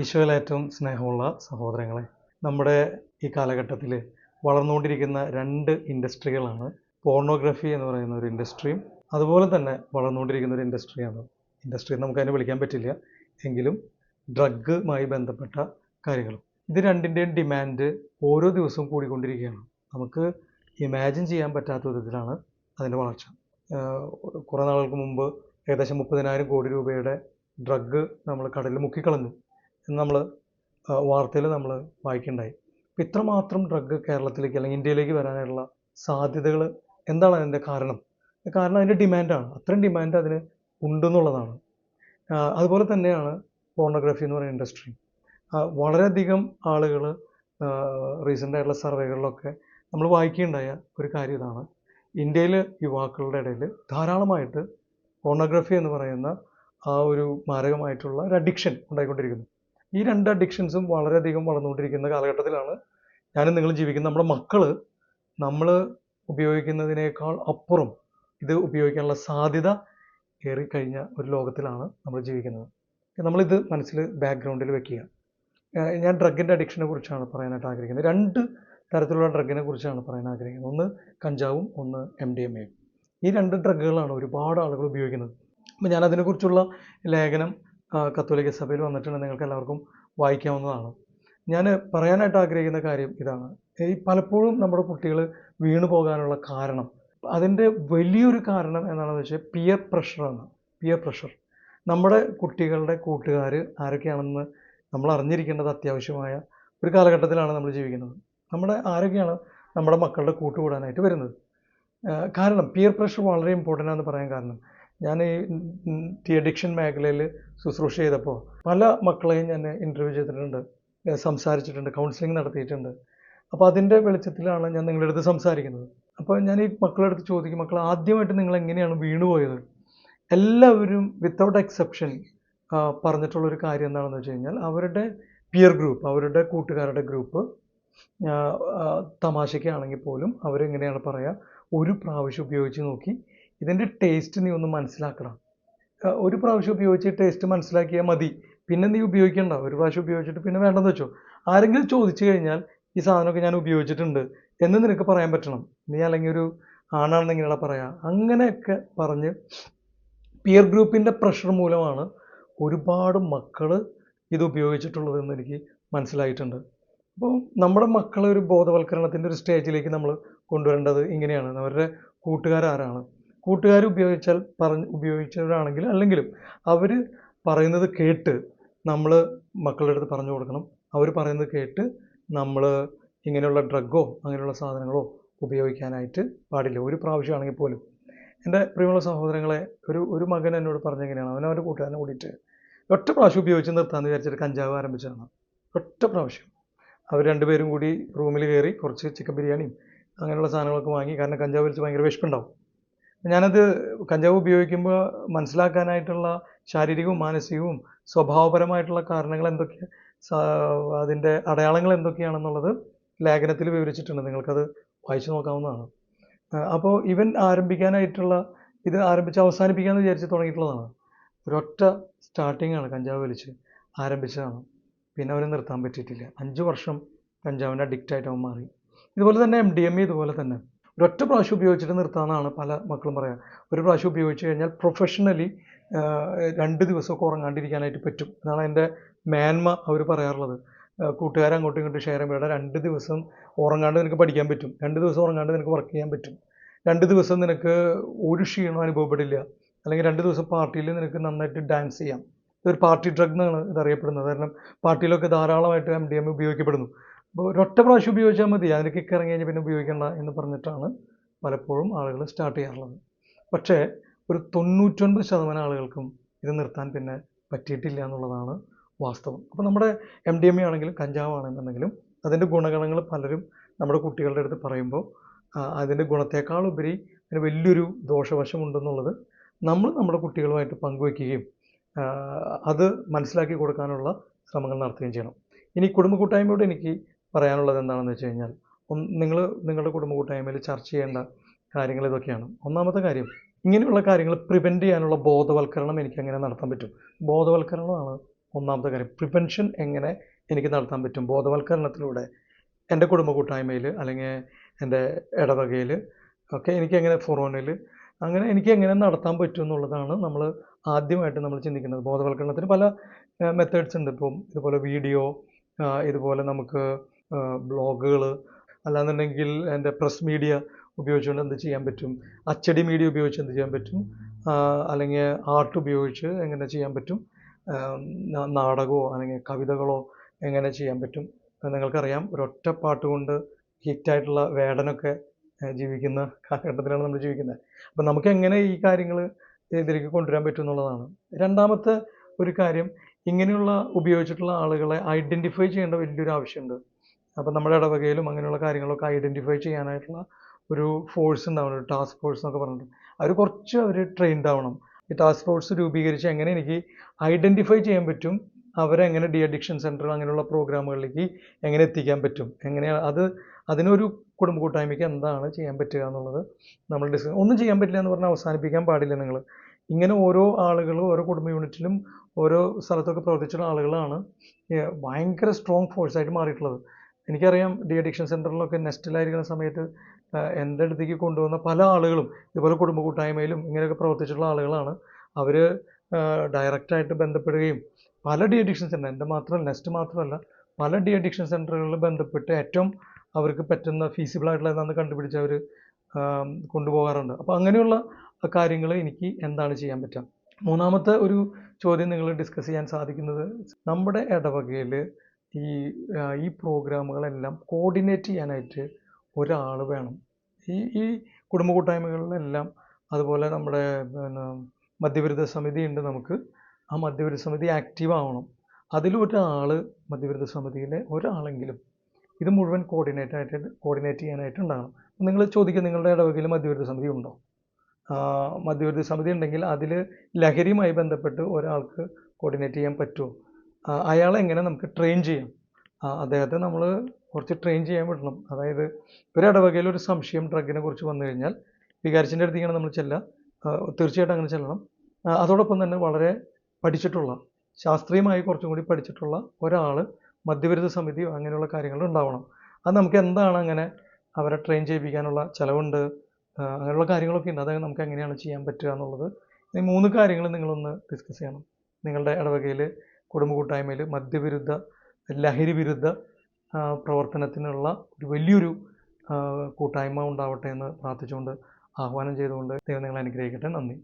ഈശോയിൽ ഏറ്റവും സ്നേഹമുള്ള സഹോദരങ്ങളെ നമ്മുടെ ഈ കാലഘട്ടത്തിൽ വളർന്നുകൊണ്ടിരിക്കുന്ന രണ്ട് ഇൻഡസ്ട്രികളാണ് പോർണോഗ്രഫി എന്ന് പറയുന്ന ഒരു ഇൻഡസ്ട്രിയും അതുപോലെ തന്നെ വളർന്നുകൊണ്ടിരിക്കുന്ന ഒരു ഇൻഡസ്ട്രിയാണ്. ഇൻഡസ്ട്രി നമുക്ക് അതിനെ വിളിക്കാൻ പറ്റില്ല എങ്കിലും ഡ്രഗുമായി ബന്ധപ്പെട്ട കാര്യങ്ങളും. ഇത് രണ്ടിന്റെയും ഡിമാൻഡ് ഓരോ ദിവസവും കൂടിക്കൊണ്ടിരിക്കുകയാണ്. നമുക്ക് ഇമാജിൻ ചെയ്യാൻ പറ്റാത്ത വിധത്തിലാണ് അതിന്റെ വളർച്ച. കുറേ നാളുകൾക്ക് മുമ്പ് ഏകദേശം മുപ്പതിനായിരം കോടി രൂപയുടെ ഡ്രഗ് നമ്മൾ കടലിൽ മുക്കിക്കളഞ്ഞു. എന്ന് നമ്മൾ വാർത്തയിൽ നമ്മൾ വായിക്കുണ്ടായി. അപ്പം ഇത്രമാത്രം ഡ്രഗ് കേരളത്തിലേക്ക് അല്ലെങ്കിൽ ഇന്ത്യയിലേക്ക് വരാനായിട്ടുള്ള സാധ്യതകൾ എന്താണ് അതിന്റെ കാരണം? കാരണം അതിന്റെ ഡിമാൻഡാണ് അത്രയും ഡിമാൻഡ് അതിന് ഉണ്ടെന്നുള്ളതാണ്. അതുപോലെ തന്നെയാണ് ഫോണോഗ്രാഫി എന്ന് പറയുന്ന ഇൻഡസ്ട്രി വളരെയധികം ആളുകൾ റീസെന്റ് ആയിട്ടുള്ള സർവേകളിലൊക്കെ നമ്മൾ വായിക്കുകയുണ്ടായ ഒരു കാര്യം ഇതാണ്. ഇന്ത്യയിൽ യുവാക്കളുടെ ഇടയിൽ ധാരാളമായിട്ട് പോർണോഗ്രഫി എന്ന് പറയുന്ന ആ ഒരു മാരകമായിട്ടുള്ള ഒരു അഡിക്ഷൻ ഉണ്ടായിക്കൊണ്ടിരിക്കുന്നു. ഈ രണ്ട് അഡിക്ഷൻസും വളരെയധികം വളർന്നുകൊണ്ടിരിക്കുന്ന കാലഘട്ടത്തിലാണ് ഞാനും നിങ്ങൾ ജീവിക്കുന്നത് നമ്മുടെ മക്കൾ നമ്മൾ ഉപയോഗിക്കുന്നതിനേക്കാൾ അപ്പുറം ഇത് ഉപയോഗിക്കാനുള്ള സാധ്യത ഏറിക്കഴിഞ്ഞ ഒരു ലോകത്തിലാണ് നമ്മൾ ജീവിക്കുന്നത്. നമ്മളിത് മനസ്സിൽ ബാക്ക്ഗ്രൗണ്ടിൽ വെക്കുക. ഞാൻ ഡ്രഗിന്റെ അഡിക്ഷനെ കുറിച്ചാണ് പറയാനായിട്ട് ആഗ്രഹിക്കുന്നത്. രണ്ട് തരത്തിലുള്ള ഡ്രഗിനെ കുറിച്ചാണ് പറയാൻ ആഗ്രഹിക്കുന്നത്. ഒന്ന് കഞ്ചാവും ഒന്ന് എം ഡി എം എയും ഈ രണ്ട് ഡ്രഗുകളാണ് ഒരുപാട് ആളുകൾ ഉപയോഗിക്കുന്നത്. അപ്പം ഞാൻ അതിനെക്കുറിച്ചുള്ള ലേഖനം കത്തോലിക്ക സഭയിൽ വന്നിട്ടുണ്ട്. നിങ്ങൾക്ക് എല്ലാവർക്കും വായിക്കാവുന്നതാണ്. ഞാൻ പറയാനായിട്ട് ആഗ്രഹിക്കുന്ന കാര്യം ഇതാണ്. ഈ പലപ്പോഴും നമ്മുടെ കുട്ടികൾ വീണു പോകാനുള്ള കാരണം അതിന്റെ വലിയൊരു കാരണം എന്താണെന്ന് വെച്ചാൽ പിയർ പ്രഷറാണ് പിയർ പ്രഷർ നമ്മുടെ കുട്ടികളുടെ കൂട്ടുകാർ ആരൊക്കെയാണെന്ന് നമ്മൾ അറിഞ്ഞിരിക്കേണ്ടത് അത്യാവശ്യമായ ഒരു കാലഘട്ടത്തിലാണ് നമ്മൾ ജീവിക്കുന്നത്. നമ്മുടെ ആരൊക്കെയാണ് നമ്മുടെ മക്കളുടെ കൂട്ടുകൂടാനായിട്ട് വരുന്നത്? കാരണം പിയർ പ്രഷർ വളരെ ഇമ്പോർട്ടന്റ് ആണെന്ന് പറയാൻ കാരണം ഞാൻ ഈ ടി അഡിക്ഷൻ മേഖലയിൽ ശുശ്രൂഷ ചെയ്തപ്പോൾ പല മക്കളെയും ഞാൻ ഇന്റർവ്യൂ ചെയ്തിട്ടുണ്ട്. സംസാരിച്ചിട്ടുണ്ട് കൗൺസിലിംഗ് നടത്തിയിട്ടുണ്ട്. അപ്പോൾ അതിന്റെ വെളിച്ചത്തിലാണ് ഞാൻ നിങ്ങളുടെ അടുത്ത് സംസാരിക്കുന്നത്. അപ്പോൾ ഞാൻ ഈ മക്കളുടെ അടുത്ത് ചോദിക്കും മക്കൾ ആദ്യമായിട്ട് നിങ്ങൾ എങ്ങനെയാണ് വീണുപോയത്? എല്ലാവരും വിത്തൗട്ട് എക്സെപ്ഷൻ പറഞ്ഞിട്ടുള്ളൊരു കാര്യം എന്താണെന്ന് വെച്ച് കഴിഞ്ഞാൽ അവരുടെ പിയർ ഗ്രൂപ്പ് അവരുടെ കൂട്ടുകാരുടെ ഗ്രൂപ്പ് തമാശയ്ക്കാണെങ്കിൽ പോലും അവരെങ്ങനെയാണ് പറയുക ഒരു പ്രാവശ്യം ഉപയോഗിച്ച് നോക്കി ഇതിന്റെ ടേസ്റ്റ് നീ ഒന്ന് മനസ്സിലാക്കണം. ഒരു പ്രാവശ്യം ഉപയോഗിച്ച് ടേസ്റ്റ് മനസ്സിലാക്കിയാൽ മതി. പിന്നെ നീ ഉപയോഗിക്കണ്ട. ഒരു പ്രാവശ്യം ഉപയോഗിച്ചിട്ട് പിന്നെ വേണ്ടെന്ന് വെച്ചോ. ആരെങ്കിലും ചോദിച്ചു കഴിഞ്ഞാൽ ഈ സാധനമൊക്കെ ഞാൻ ഉപയോഗിച്ചിട്ടുണ്ട് എന്ന് നിനക്ക് പറയാൻ പറ്റണം. നീ അല്ലെങ്കിൽ ഒരു ആണാണെന്ന് എങ്ങനെയാണ് പറയാ. അങ്ങനെയൊക്കെ പറഞ്ഞ് പിയർ ഗ്രൂപ്പിന്റെ പ്രഷർ മൂലമാണ് ഒരുപാട് മക്കൾ ഇത് ഉപയോഗിച്ചിട്ടുള്ളതെന്ന് എനിക്ക് മനസ്സിലായിട്ടുണ്ട്. അപ്പോൾ നമ്മുടെ മക്കളെ ഒരു ബോധവൽക്കരണത്തിന്റെ ഒരു സ്റ്റേജിലേക്ക് നമ്മൾ കൊണ്ടുവരേണ്ടത് ഇങ്ങനെയാണ്. അവരുടെ കൂട്ടുകാരാരാണ്. കൂട്ടുകാർ ഉപയോഗിച്ചാൽ പറഞ്ഞ് ഉപയോഗിച്ചവരാണെങ്കിൽ അല്ലെങ്കിലും അവർ പറയുന്നത് കേട്ട് നമ്മൾ മക്കളുടെ അടുത്ത് പറഞ്ഞു കൊടുക്കണം. അവർ പറയുന്നത് കേട്ട് നമ്മൾ ഇങ്ങനെയുള്ള ഡ്രഗോ അങ്ങനെയുള്ള സാധനങ്ങളോ ഉപയോഗിക്കാനായിട്ട് പാടില്ല. ഒരു പ്രാവശ്യമാണെങ്കിൽ പോലും. എന്റെ പ്രിയമുള്ള സഹോദരങ്ങളെ ഒരു ഒരു മകൻ എന്നോട് പറഞ്ഞെങ്ങനെയാണ്? അവൻ അവന്റെ കൂട്ടുകാരനെ കൂടിയിട്ട് ഒറ്റ പ്രാവശ്യം ഉപയോഗിച്ച് നിർത്താമെന്ന് വിചാരിച്ചിട്ട് കഞ്ചാവ് ആരംഭിച്ചതാണ്. ഒറ്റ പ്രാവശ്യം. അവർ രണ്ടുപേരും കൂടി റൂമിൽ കയറി കുറച്ച് ചിക്കൻ ബിരിയാണിയും അങ്ങനെയുള്ള സാധനങ്ങളൊക്കെ വാങ്ങി കാരണം കഞ്ചാവ് വലിച്ച് ഭയങ്കര വിശപ്പുണ്ടാവും. ഞാനത് കഞ്ചാവ് ഉപയോഗിക്കുമ്പോൾ മനസ്സിലാക്കാനായിട്ടുള്ള ശാരീരികവും മാനസികവും സ്വഭാവപരമായിട്ടുള്ള കാരണങ്ങൾ എന്തൊക്കെ അതിന്റെ അടയാളങ്ങൾ എന്തൊക്കെയാണെന്നുള്ളത് ലേഖനത്തിൽ വിവരിച്ചിട്ടുണ്ട്. നിങ്ങൾക്കത് വായിച്ചു നോക്കാവുന്നതാണ്. അപ്പോൾ ഇവൻ ആരംഭിക്കാനായിട്ടുള്ള ഇത് ആരംഭിച്ച് അവസാനിപ്പിക്കാമെന്ന് വിചാരിച്ച് തുടങ്ങിയിട്ടുള്ളതാണ്. ഒരൊറ്റ സ്റ്റാർട്ടിംഗ് ആണ് കഞ്ചാവ് വലിച്ച് ആരംഭിച്ചതാണ്. പിന്നെ അവനെ നിർത്താൻ പറ്റിയിട്ടില്ല. അഞ്ച് വർഷം കഞ്ചാവിന്റെ അഡിക്റ്റായിട്ട് അവൻ മാറി. ഇതുപോലെ തന്നെ എം ഡി എം ഇതുപോലെ തന്നെ. ഒരൊറ്റ പ്രാവശ്യം ഉപയോഗിച്ചിട്ട് നിർത്താമെന്നാണ് പല മക്കളും പറയുക ഒരു പ്രാവശ്യം ഉപയോഗിച്ച് കഴിഞ്ഞാൽ പ്രൊഫഷണലി രണ്ട് ദിവസമൊക്കെ ഉറങ്ങാണ്ടിരിക്കാനായിട്ട് പറ്റും. എന്നാണ് എന്റെ മേന്മ അവർ പറയാറുള്ളത്. കൂട്ടുകാരെ അങ്ങോട്ടും ഇങ്ങോട്ടും ഷെയർ ചെയ്യുമ്പോൾ രണ്ട് ദിവസം ഉറങ്ങാണ്ട് നിനക്ക് പഠിക്കാൻ പറ്റും. രണ്ട് ദിവസം ഉറങ്ങാണ്ട് നിനക്ക് വർക്ക് ചെയ്യാൻ പറ്റും. രണ്ട് ദിവസം നിനക്ക് ഒരു ക്ഷീണം അനുഭവപ്പെടില്ല. അല്ലെങ്കിൽ രണ്ട് ദിവസം പാർട്ടിയിൽ നിനക്ക് നന്നായിട്ട് ഡാൻസ് ചെയ്യാം. ഇതൊരു പാർട്ടി ഡ്രഗ് എന്നാണ് ഇതറിയപ്പെടുന്നത്. കാരണം പാർട്ടിയിലൊക്കെ ധാരാളമായിട്ട് എം ഡി എം ഉപയോഗിക്കപ്പെടുന്നു. ഒരൊറ്റ പ്രാവശ്യം ഉപയോഗിച്ചാൽ മതി. അതിന് കിക്ക് ഇറങ്ങി കഴിഞ്ഞാൽ പിന്നെ ഉപയോഗിക്കണ്ട എന്ന് പറഞ്ഞിട്ടാണ് പലപ്പോഴും ആളുകൾ സ്റ്റാർട്ട് ചെയ്യാറുള്ളത്. പക്ഷേ ഒരു തൊണ്ണൂറ്റൊൻപത് ശതമാനം ആളുകൾക്കും ഇത് നിർത്താൻ പിന്നെ പറ്റിയിട്ടില്ല എന്നുള്ളതാണ് വാസ്തവം. അപ്പോൾ നമ്മുടെ എം ഡി എം എ ആണെങ്കിലും കഞ്ചാവാണെന്നുണ്ടെങ്കിലും അതിന്റെ ഗുണഗണങ്ങൾ പലരും നമ്മുടെ കുട്ടികളുടെ അടുത്ത് പറയുമ്പോൾ അതിന്റെ അതിന്റെ ഗുണത്തേക്കാളുപരി അതിന് വലിയൊരു ദോഷവശമുണ്ടെന്നുള്ളത് നമ്മൾ നമ്മുടെ കുട്ടികളുമായിട്ട് പങ്കുവയ്ക്കുകയും അത് മനസ്സിലാക്കി കൊടുക്കാനുള്ള ശ്രമങ്ങൾ നടത്തുകയും ചെയ്യണം. ഇനി കുടുംബ കൂട്ടായ്മയോട് എനിക്ക് പറയാനുള്ളത് എന്താണെന്ന് വെച്ച് കഴിഞ്ഞാൽ നിങ്ങൾ നിങ്ങളുടെ കുടുംബ കൂട്ടായ്മയിൽ ചർച്ച ചെയ്യേണ്ട കാര്യങ്ങൾ ഇതൊക്കെയാണ്. ഒന്നാമത്തെ കാര്യം ഇങ്ങനെയുള്ള കാര്യങ്ങൾ പ്രിവെന്റ് ചെയ്യാനുള്ള ബോധവൽക്കരണം എനിക്ക് എങ്ങനെ നടത്താൻ പറ്റും? ബോധവൽക്കരണമാണ് ഒന്നാമത്തെ കാര്യം. പ്രിവെൻഷൻ എങ്ങനെ എനിക്ക് നടത്താൻ പറ്റും? ബോധവൽക്കരണത്തിലൂടെ എന്റെ കുടുംബ കൂട്ടായ്മയിൽ അല്ലെങ്കിൽ എന്റെ ഇടവകയിൽ ഒക്കെ എനിക്ക് എങ്ങനെ ഫൊറോനയിൽ അങ്ങനെ എനിക്ക് എങ്ങനെ നടത്താൻ പറ്റും എന്നുള്ളതാണ് നമ്മൾ ആദ്യമായിട്ട് നമ്മൾ ചിന്തിക്കുന്നത്. ബോധവൽക്കരണത്തിന് പല മെത്തേഡ്സ് ഉണ്ട്. ഇപ്പം ഇതുപോലെ വീഡിയോ ഇതുപോലെ നമുക്ക് ബ്ലോഗുകൾ അല്ലാന്നുണ്ടെങ്കിൽ എന്റെ പ്രസ് മീഡിയ ഉപയോഗിച്ചുകൊണ്ട് എന്ത് ചെയ്യാൻ പറ്റും? അച്ചടി മീഡിയ ഉപയോഗിച്ച് എന്ത് ചെയ്യാൻ പറ്റും? അല്ലെങ്കിൽ ആർട്ട് ഉപയോഗിച്ച് എങ്ങനെ ചെയ്യാൻ പറ്റും? നാടകമോ അല്ലെങ്കിൽ കവിതകളോ എങ്ങനെ ചെയ്യാൻ പറ്റും? നിങ്ങൾക്കറിയാം. ഒരൊറ്റ പാട്ട് കൊണ്ട് ഹിറ്റായിട്ടുള്ള വേടനൊക്കെ ജീവിക്കുന്ന കാലഘട്ടത്തിലാണ് നമ്മൾ ജീവിക്കുന്നത്. അപ്പം നമുക്ക് എങ്ങനെ ഈ കാര്യങ്ങൾ ഇതിലേക്ക് കൊണ്ടുവരാൻ പറ്റും എന്നുള്ളതാണ്. രണ്ടാമത്തെ ഒരു കാര്യം ഇങ്ങനെയുള്ള ഉപയോഗിച്ചിട്ടുള്ള ആളുകളെ ഐഡന്റിഫൈ ചെയ്യേണ്ട വലിയൊരു ആവശ്യമുണ്ട്. അപ്പം നമ്മുടെ ഇടവകയിലും അങ്ങനെയുള്ള കാര്യങ്ങളൊക്കെ ഐഡന്റിഫൈ ചെയ്യാനായിട്ടുള്ള ഒരു ഫോഴ്സ് ഉണ്ടാവണം ഒരു ടാസ്ക് ഫോഴ്സ് എന്നൊക്കെ പറഞ്ഞിട്ട്. അവർ കുറച്ച് അവർ ട്രെയിൻഡ് ആവണം. ഈ ടാസ്ക് ഫോഴ്സ് രൂപീകരിച്ച് എങ്ങനെ എനിക്ക് ഐഡന്റിഫൈ ചെയ്യാൻ പറ്റും അവരെ എങ്ങനെ ഡി അഡിക്ഷൻ സെന്റർ അങ്ങനെയുള്ള പ്രോഗ്രാമുകളിലേക്ക് എങ്ങനെ എത്തിക്കാൻ പറ്റും എങ്ങനെയാണ് അത് അതിനൊരു കുടുംബ കൂട്ടായ്മയ്ക്ക് എന്താണ് ചെയ്യാൻ പറ്റുക എന്നുള്ളത് നമ്മൾ ഡിസ്കസ് ഒന്നും ചെയ്യാൻ പറ്റില്ല എന്ന് പറഞ്ഞാൽ അവസാനിപ്പിക്കാൻ പാടില്ല നിങ്ങൾ ഇങ്ങനെ ഓരോ ആളുകളും ഓരോ കുടുംബ യൂണിറ്റിലും ഓരോ സ്ഥലത്തൊക്കെ പ്രവർത്തിച്ചിട്ടുള്ള ആളുകളാണ് ഭയങ്കര സ്ട്രോങ് ഫോഴ്സായിട്ട് മാറിയിട്ടുള്ളത്. എനിക്കറിയാം ഡി അഡിക്ഷൻ സെന്ററിലൊക്കെ നെസ്റ്റിലായിരിക്കുന്ന സമയത്ത് എന്റെ അടുത്തേക്ക് കൊണ്ടുവന്ന പല ആളുകളും ഇതുപോലെ കുടുംബ കൂട്ടായ്മയിലും ഇങ്ങനെയൊക്കെ പ്രവർത്തിച്ചിട്ടുള്ള ആളുകളാണ്. അവർ ഡയറക്റ്റായിട്ട് ബന്ധപ്പെടുകയും പല ഡി അഡിക്ഷൻ സെന്റർ എന്റെ മാത്രമല്ല നെസ്റ്റ് മാത്രമല്ല പല ഡി അഡിക്ഷൻ സെന്ററുകളിൽ ബന്ധപ്പെട്ട് ഏറ്റവും അവർക്ക് പറ്റുന്ന ഫീസിബിൾ ആയിട്ടുള്ള എന്താണെന്ന് കണ്ടുപിടിച്ച് അവർ കൊണ്ടുപോകാറുണ്ട്. അപ്പോൾ അങ്ങനെയുള്ള കാര്യങ്ങൾ എനിക്ക് എന്താണ് ചെയ്യാൻ പറ്റുക? മൂന്നാമത്തെ ഒരു ചോദ്യം നിങ്ങൾ ഡിസ്കസ് ചെയ്യാൻ സാധിക്കുന്നത് നമ്മുടെ ഇടവകയിൽ ഈ ഈ പ്രോഗ്രാമുകളെല്ലാം കോർഡിനേറ്റ് ചെയ്യാനായിട്ട് ഒരാൾ വേണം. ഈ ഈ കുടുംബ കൂട്ടായ്മകളിലെല്ലാം അതുപോലെ നമ്മുടെ പിന്നെ മദ്യവിരുദ്ധ സമിതി ഉണ്ട് നമുക്ക്. ആ മദ്യവിരുദ്ധ സമിതി ആക്റ്റീവ് ആവണം. അതിലൊരാൾ മദ്യവിരുദ്ധ സമിതിയിലെ ഒരാളെങ്കിലും ഇത് മുഴുവൻ കോർഡിനേറ്റ് ആയിട്ട് കോർഡിനേറ്റ് ചെയ്യാനായിട്ട് ഉണ്ടാകണം. നിങ്ങൾ ചോദിക്കുക നിങ്ങളുടെ ഇടവകയിൽ മദ്യവിരുദ്ധ സമിതി ഉണ്ടോ? മധ്യവിരുദ്ധ സമിതി ഉണ്ടെങ്കിൽ അതിൽ ലഹരിയുമായി ബന്ധപ്പെട്ട് ഒരാൾക്ക് കോർഡിനേറ്റ് ചെയ്യാൻ പറ്റുമോ? അയാളെ എങ്ങനെ നമുക്ക് ട്രെയിൻ ചെയ്യാം? അദ്ദേഹത്തെ നമ്മൾ കുറച്ച് ട്രെയിൻ ചെയ്യാൻ വിടണം. അതായത് ഒരു ഇടവകയിൽ ഒരു സംശയം ഡ്രഗിനെ കുറിച്ച് വന്നു കഴിഞ്ഞാൽ വികാരിച്ചിന്റെ അടുത്തേക്കാണ് നമ്മൾ ചെല്ലുക തീർച്ചയായിട്ടും അങ്ങനെ ചെല്ലണം. അതോടൊപ്പം തന്നെ വളരെ പഠിച്ചിട്ടുള്ള ശാസ്ത്രീയമായി കുറച്ചും കൂടി പഠിച്ചിട്ടുള്ള ഒരാൾ മധ്യവിരുദ്ധ സമിതി അങ്ങനെയുള്ള കാര്യങ്ങൾ ഉണ്ടാവണം. അത് നമുക്ക് എന്താണ് അങ്ങനെ അവരെ ട്രെയിൻ ചെയ്യിപ്പിക്കാനുള്ള ചിലവുണ്ട്? അങ്ങനെയുള്ള കാര്യങ്ങളൊക്കെ ഉണ്ട്. അതായത് നമുക്ക് എങ്ങനെയാണ് ചെയ്യാൻ പറ്റുക എന്നുള്ളത് ഈ മൂന്ന് കാര്യങ്ങൾ നിങ്ങളൊന്ന് ഡിസ്കസ് ചെയ്യണം. നിങ്ങളുടെ ഇടവകയിൽ കുടുംബ കൂട്ടായ്മയിൽ മദ്യവിരുദ്ധ ലഹരി വിരുദ്ധ പ്രവർത്തനത്തിനുള്ള ഒരു വലിയൊരു കൂട്ടായ്മ ഉണ്ടാവട്ടെ എന്ന് പ്രാർത്ഥിച്ചുകൊണ്ട് ആഹ്വാനം ചെയ്തുകൊണ്ട് ദൈവം നിങ്ങളെ അനുഗ്രഹിക്കട്ടെ. നന്ദി.